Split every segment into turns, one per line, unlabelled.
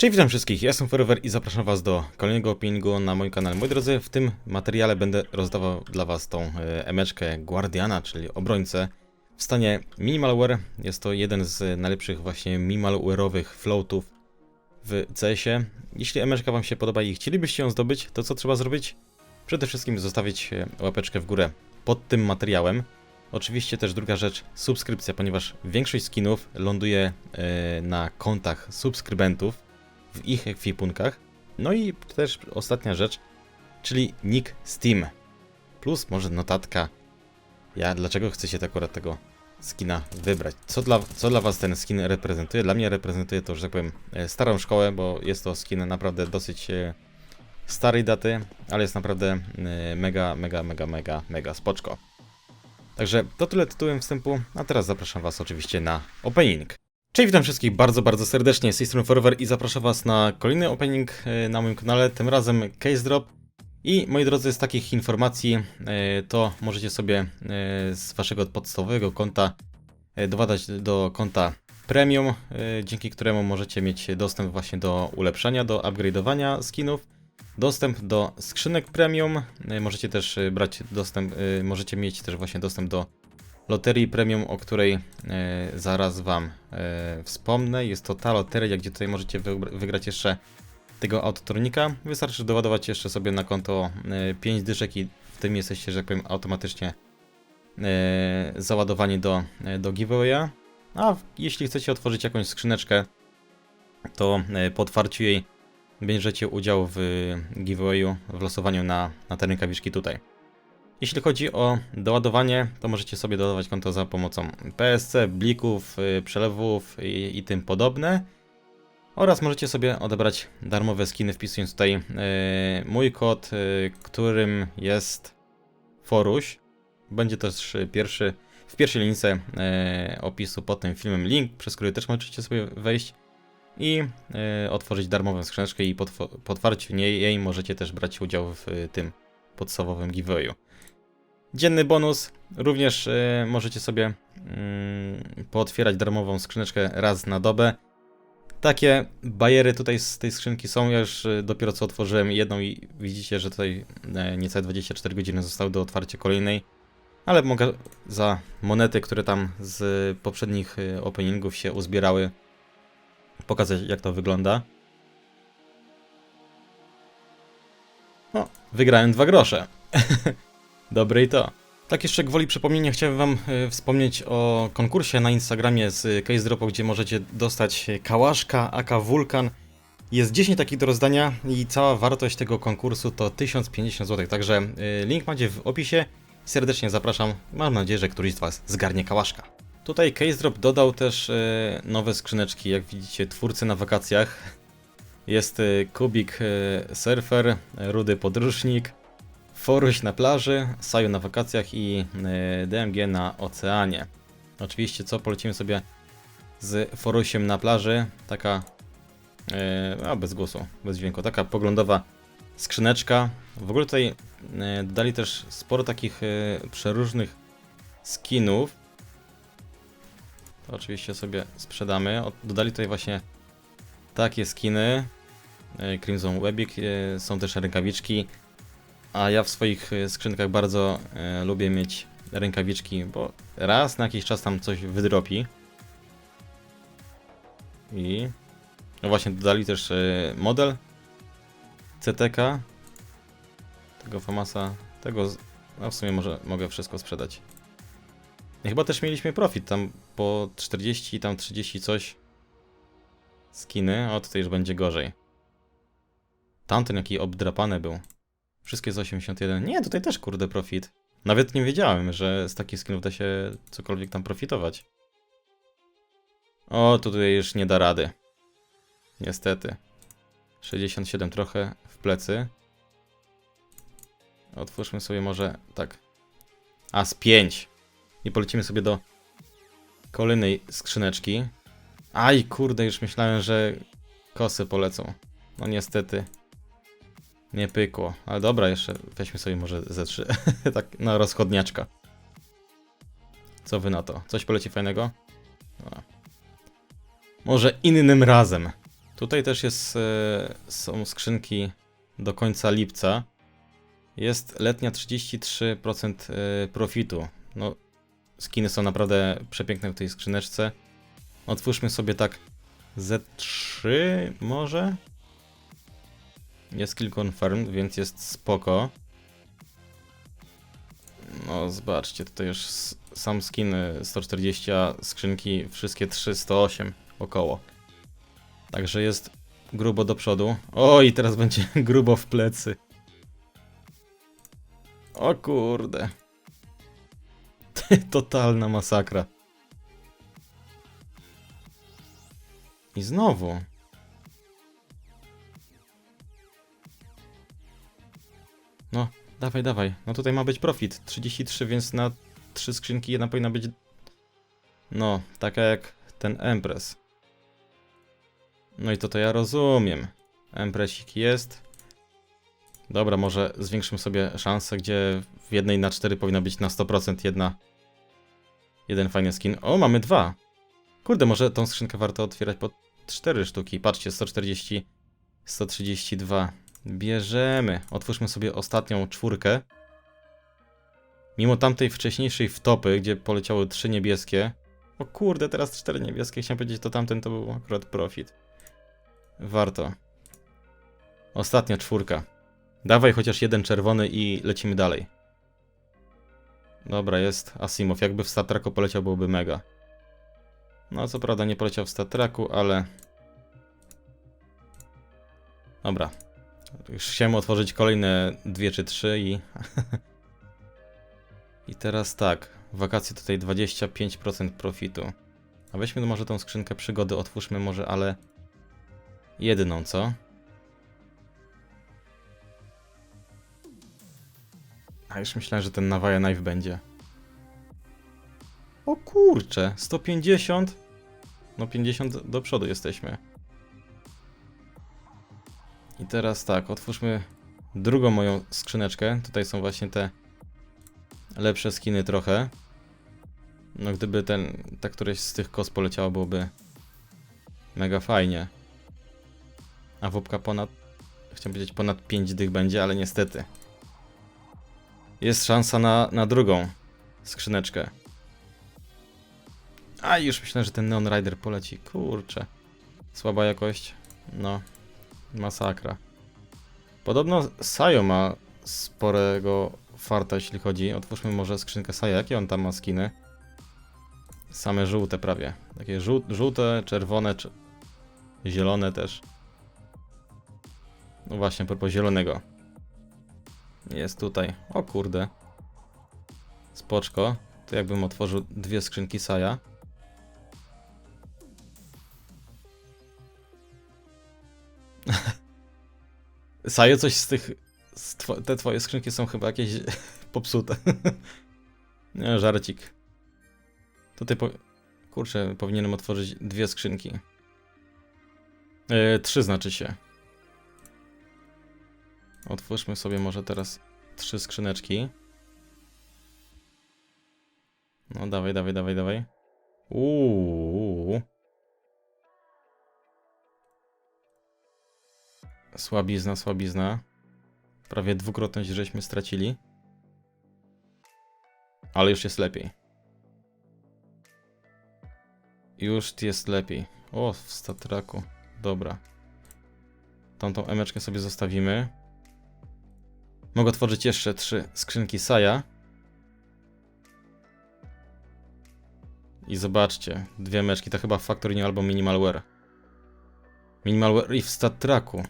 Cześć, witam wszystkich, ja jestem Forever i zapraszam was do kolejnego openingu na moim kanale. Moi drodzy, w tym materiale będę rozdawał dla was tą e, emeczkę Guardiana, czyli obrońcę w stanie Minimalware. Jest to jeden z najlepszych właśnie minimalware'owych floatów w CS-ie. Jeśli emeczka wam się podoba i chcielibyście ją zdobyć, to co trzeba zrobić? Przede wszystkim zostawić e, łapeczkę w górę pod tym materiałem. Oczywiście też druga rzecz, subskrypcja, ponieważ większość skinów ląduje e, na kontach subskrybentów w ich ekwipunkach. No i też ostatnia rzecz, czyli nick Steam. Plus może notatka. Ja dlaczego chcecie tak akurat tego skina wybrać? Co dla, co dla was ten skin reprezentuje? Dla mnie reprezentuje to, że tak powiem, e, starą szkołę, bo jest to skin naprawdę dosyć e, starej daty, ale jest naprawdę e, mega, mega, mega, mega, mega spoczko. Także to tyle tytułem wstępu, a teraz zapraszam was oczywiście na opening. Cześć, witam wszystkich bardzo, bardzo serdecznie, z tej strony Forever i zapraszam was na kolejny opening e, na moim kanale, tym razem Case Drop. I moi drodzy, z takich informacji e, to możecie sobie e, z waszego podstawowego konta doładać do konta Premium, dzięki któremu możecie mieć dostęp właśnie do ulepszania, do upgrade'owania skinów, dostęp do skrzynek Premium, możecie też brać dostęp, możecie mieć też właśnie dostęp do loterii premium, o której e, zaraz Wam e, wspomnę. Jest to ta loteria, gdzie tutaj możecie wygrać jeszcze tego autotronika. Wystarczy doładować jeszcze sobie na konto e, 5 dyszek i w tym jesteście, że tak powiem, automatycznie e, załadowani do, e, do giveawaya. A jeśli chcecie otworzyć jakąś skrzyneczkę, to e, po otwarciu jej bierzecie udział w giveawayu, w losowaniu na, na te rękawiczki tutaj. Jeśli chodzi o doładowanie, to możecie sobie dodawać konto za pomocą PSC, blików, y, przelewów i, i tym podobne. Oraz możecie sobie odebrać darmowe skiny wpisując tutaj y, mój kod, y, którym jest Foruś. Będzie też pierwszy, w pierwszej linijce y, opisu pod tym filmem link, przez który też możecie sobie wejść i y, otworzyć darmową skrzyneczkę i po, po otwarciu niej, możecie też brać udział w y, tym podstawowym giveawayu. Dzienny bonus. Również y, możecie sobie mm, pootwierać darmową skrzyneczkę raz na dobę. Takie bajery tutaj z tej skrzynki są. Ja już y, dopiero co otworzyłem jedną i widzicie, że tutaj e, niecałe 24 godziny zostały do otwarcia kolejnej. Ale mogę za monety, które tam z poprzednich y, openingów się uzbierały, pokazać jak to wygląda. O, wygrałem dwa grosze. Dobre i to. Tak jeszcze gwoli przypomnienia chciałem wam e, wspomnieć o konkursie na Instagramie z Case Dropu, gdzie możecie dostać kałaszka AK Vulkan. Jest 10 takich do rozdania i cała wartość tego konkursu to 1050 zł, także e, link macie w opisie. Serdecznie zapraszam, mam nadzieję, że któryś z was zgarnie kałaszka. Tutaj Case Drop dodał też e, nowe skrzyneczki, jak widzicie, twórcy na wakacjach. Jest Kubik Surfer, Rudy Podróżnik, Foruś na plaży, Saju na wakacjach i e, DMG na oceanie. Oczywiście co, polecimy sobie z Forusiem na plaży, taka, e, a bez głosu, bez dźwięku, taka poglądowa skrzyneczka. W ogóle tutaj e, dodali też sporo takich e, przeróżnych skinów. To oczywiście sobie sprzedamy. Dodali tutaj właśnie takie skiny. E, Crimson Webik, e, są też rękawiczki. A ja w swoich e, skrzynkach bardzo e, lubię mieć rękawiczki, bo raz na jakiś czas tam coś wydropi. I no właśnie dodali też e, model CTK tego Famasa. Tego, no w sumie może mogę wszystko sprzedać. Chyba też mieliśmy profit tam po 40, tam 30 coś skiny, o tutaj już będzie gorzej. Tamten jaki obdrapany był. Wszystkie z 81. Nie, tutaj też kurde profit. Nawet nie wiedziałem, że z takich skinów da się cokolwiek tam profitować. O, tutaj już nie da rady. Niestety. 67 trochę w plecy. Otwórzmy sobie może tak. A z 5. I polecimy sobie do kolejnej skrzyneczki. Aj, kurde, już myślałem, że kosy polecą. No niestety. Nie pykło. Ale dobra, jeszcze weźmy sobie może ze trzy. tak na rozchodniaczka. Co wy na to? Coś poleci fajnego? No. Może innym razem. Tutaj też jest, e, są skrzynki do końca lipca. Jest letnia 33% e, profitu. No, skiny są naprawdę przepiękne w tej skrzyneczce. Otwórzmy sobie tak Z3 może? Jest kill confirmed, więc jest spoko. No, zobaczcie, tutaj już sam skin y, 140, a skrzynki wszystkie 308 około. Także jest grubo do przodu. O, i teraz będzie grubo w plecy. O kurde. Totalna masakra. I znowu. Dawaj, dawaj. No tutaj ma być profit. 33, więc na trzy skrzynki jedna powinna być... No, taka jak ten Empress. No i to to ja rozumiem. Empressik jest. Dobra, może zwiększymy sobie szansę, gdzie w jednej na 4 powinna być na 100% jedna... Jeden fajny skin. O, mamy dwa. Kurde, może tą skrzynkę warto otwierać po 4 sztuki. Patrzcie, 140, 132. Bierzemy. Otwórzmy sobie ostatnią czwórkę. Mimo tamtej wcześniejszej wtopy, gdzie poleciały trzy niebieskie. O kurde, teraz cztery niebieskie. Chciałem powiedzieć, to tamten to był akurat profit. Warto. Ostatnia czwórka. Dawaj chociaż jeden czerwony i lecimy dalej. Dobra, jest Asimov. Jakby w Star Treku poleciał, byłoby mega. No, co prawda nie poleciał w Star Treku, ale... Dobra. Już chciałem otworzyć kolejne dwie czy trzy i... I teraz tak. Wakacje tutaj 25% profitu. A weźmy może tą skrzynkę przygody, otwórzmy może, ale... Jedną, co? A już myślałem, że ten Nawaja Knife będzie. O kurcze, 150? No 50 do przodu jesteśmy. Teraz tak, otwórzmy drugą moją skrzyneczkę. Tutaj są właśnie te lepsze skiny trochę. No gdyby ten, ta któreś z tych kos poleciała, byłoby mega fajnie. A wopka ponad, chciałem powiedzieć ponad 5 dych będzie, ale niestety. Jest szansa na, na drugą skrzyneczkę. A już myślałem, że ten Neon Rider poleci. Kurczę. Słaba jakość. No. Masakra. Podobno Sayo ma sporego farta, jeśli chodzi. Otwórzmy może skrzynkę Sayo. Jakie on tam ma skiny? Same żółte prawie. Takie żół żółte, czerwone, czy... zielone też. No właśnie, propos zielonego. Jest tutaj. O kurde. Spoczko. To jakbym otworzył dwie skrzynki Saja. Sajo, coś z tych. Z te twoje skrzynki są chyba jakieś popsute. Nie, żarcik. Tutaj po. Kurczę, powinienem otworzyć dwie skrzynki. E, trzy znaczy się. Otwórzmy sobie może teraz trzy skrzyneczki. No dawaj, dawaj, dawaj, dawaj. Uuu. Słabizna, słabizna. Prawie dwukrotność żeśmy stracili. Ale już jest lepiej. Już jest lepiej. O, w statraku. Dobra. Tamtą emeczkę sobie zostawimy. Mogę otworzyć jeszcze trzy skrzynki Saja. I zobaczcie, dwie meczki, to chyba Factory New albo Minimalware. Minimalware i w StatTracku.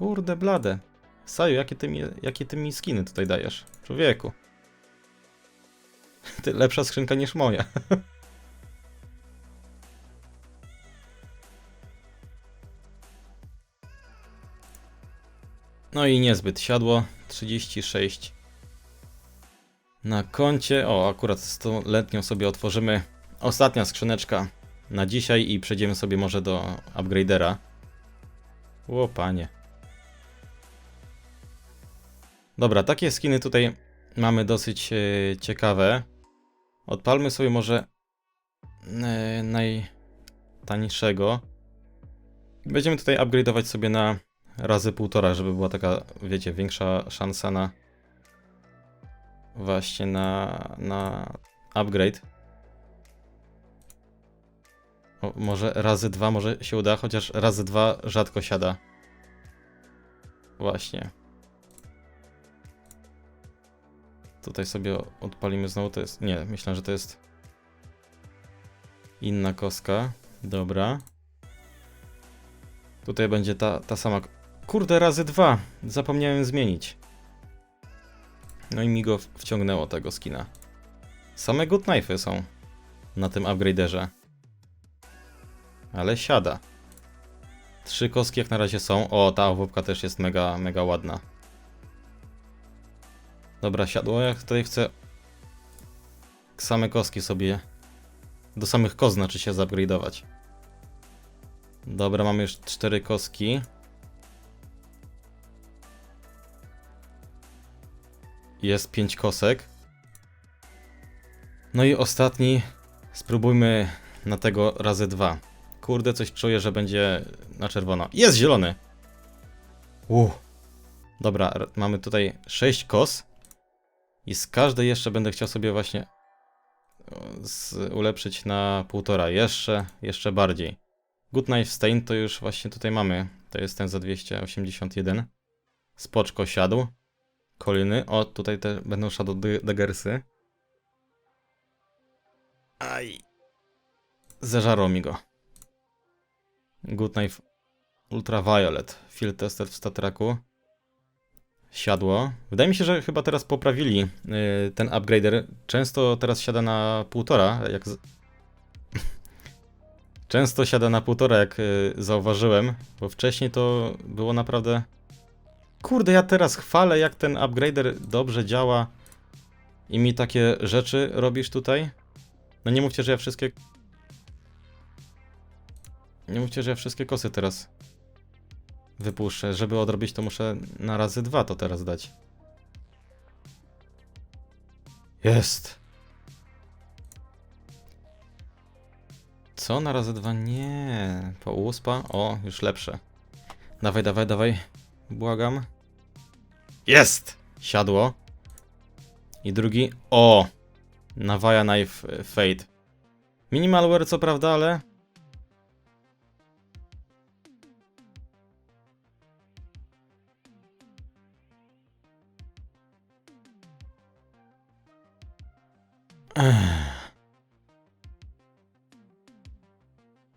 Kurde blade. Saju, jakie ty, mi, jakie ty mi skiny tutaj dajesz? Człowieku. Ty lepsza skrzynka niż moja. No i niezbyt siadło. 36 na koncie. O, akurat z tą letnią sobie otworzymy ostatnia skrzyneczka na dzisiaj i przejdziemy sobie może do upgradera. O panie. Dobra, takie skiny tutaj mamy dosyć e, ciekawe. Odpalmy sobie może e, najtańszego. Będziemy tutaj upgrade'ować sobie na razy półtora, żeby była taka, wiecie, większa szansa na właśnie na, na upgrade. O, może razy dwa może się uda, chociaż razy dwa rzadko siada. Właśnie. Tutaj sobie odpalimy znowu, to jest... Nie, myślę, że to jest inna kostka. Dobra. Tutaj będzie ta, ta sama... Kurde, razy dwa! Zapomniałem zmienić. No i mi go wciągnęło tego skina. Same good knife'y są na tym upgraderze. Ale siada. Trzy kostki jak na razie są. O, ta owłopka też jest mega, mega ładna. Dobra, siadło. Ja tutaj chcę same kostki sobie do samych kost znaczy się zupgrade'ować. Dobra, mamy już cztery kostki. Jest pięć kosek. No i ostatni. Spróbujmy na tego razy dwa. Kurde, coś czuję, że będzie na czerwono. Jest zielony! Uh. Dobra, mamy tutaj sześć kos. I z każdej jeszcze będę chciał sobie właśnie z, ulepszyć na półtora. Jeszcze, jeszcze bardziej. Good Knife Stain to już właśnie tutaj mamy. To jest ten za 281. Spoczko siadł. Koliny. O, tutaj te będą Shadow Daggersy. Aj. Zeżarło mi go. Good Knife Ultraviolet. Field Tester w Statraku. Siadło. Wydaje mi się, że chyba teraz poprawili yy, ten upgrader. Często teraz siada na półtora, jak z... Często siada na półtora, jak yy, zauważyłem, bo wcześniej to było naprawdę... Kurde, ja teraz chwalę, jak ten upgrader dobrze działa i mi takie rzeczy robisz tutaj. No nie mówcie, że ja wszystkie... Nie mówcie, że ja wszystkie kosy teraz wypuszczę. Żeby odrobić, to muszę na razy dwa to teraz dać. Jest. Co na razy dwa? Nie. Po uspa? O, już lepsze. Dawaj, dawaj, dawaj. Błagam. Jest! Siadło. I drugi. O! Nawaya Knife Fade. Minimalware co prawda, ale...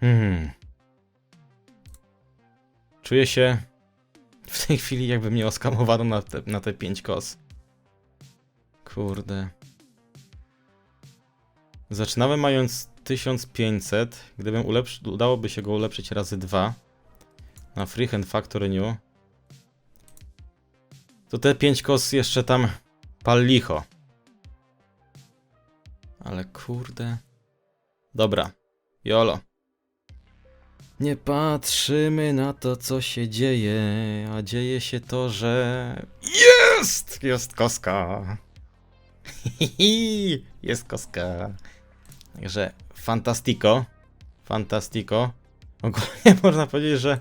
Hmm. Czuję się w tej chwili jakby mnie oskamowano na te, na te 5 kos. Kurde. Zaczynamy mając 1500. Gdybym ulepszy, udałoby się go ulepszyć razy 2 na Freehand Factory New, to te 5 kos jeszcze tam pal licho. Ale kurde. Dobra. Jolo. Nie patrzymy na to, co się dzieje, a dzieje się to, że. Jest! Jest koska. Jest koska. Także fantastico. Fantastico. Ogólnie można powiedzieć, że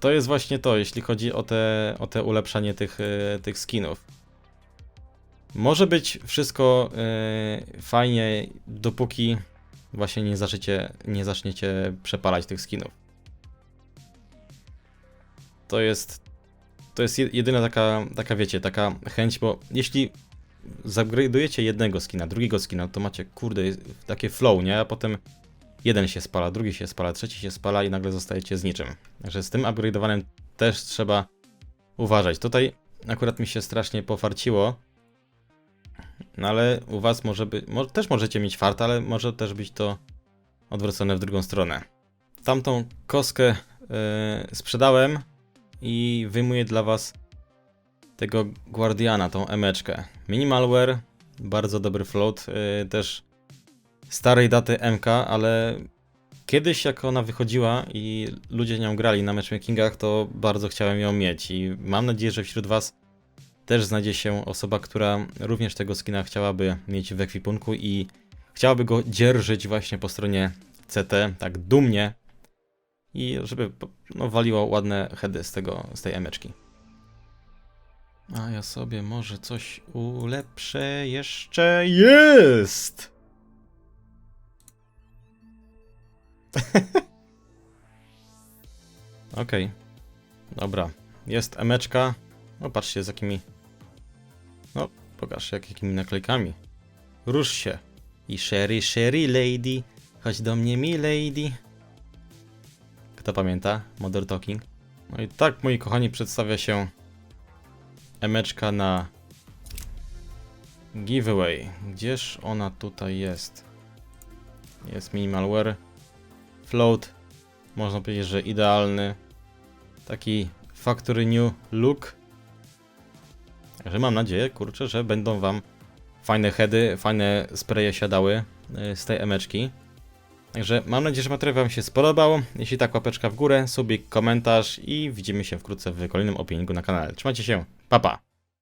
to jest właśnie to, jeśli chodzi o te, o te ulepszanie tych, e, tych skinów. Może być wszystko e, fajnie, dopóki właśnie nie zaczniecie, nie zaczniecie przepalać tych skinów. To jest, to jest je- jedyna taka, taka wiecie, taka chęć, bo jeśli zupgrade'ujecie jednego skina, drugiego skina, to macie, kurde, takie flow, nie? A potem jeden się spala, drugi się spala, trzeci się spala i nagle zostajecie z niczym. Także z tym upgrade'owanym też trzeba uważać. Tutaj akurat mi się strasznie pofarciło, no ale u was może być, też możecie mieć fart, ale może też być to odwrócone w drugą stronę. Tamtą koskę yy, sprzedałem i wyjmuję dla was tego Guardiana, tą emeczkę. Minimalware, bardzo dobry float, yy, też starej daty MK, ale kiedyś jak ona wychodziła i ludzie nią grali na matchmakingach, to bardzo chciałem ją mieć i mam nadzieję, że wśród was też znajdzie się osoba, która również tego skina chciałaby mieć w ekwipunku i chciałaby go dzierżyć właśnie po stronie CT, tak dumnie i żeby no, waliło ładne heady z, tego, z tej emeczki. A ja sobie może coś ulepszę jeszcze. Jest! Okej. Dobra. Jest emeczka. No patrzcie z jakimi... Pokaż jak, jakimi naklejkami. Rusz się. I Sherry, Sherry Lady. Chodź do mnie, mi lady. Kto pamięta? Modern Talking. No i tak, moi kochani, przedstawia się emeczka na giveaway. Gdzież ona tutaj jest? Jest minimalware. Float. Można powiedzieć, że idealny. Taki factory new look. Także mam nadzieję, kurczę, że będą wam fajne heady, fajne spraye siadały y, z tej emeczki. Także mam nadzieję, że materiał Wam się spodobał. Jeśli tak, łapeczka w górę, subik, komentarz i widzimy się wkrótce w kolejnym opiningu na kanale. Trzymajcie się, pa pa!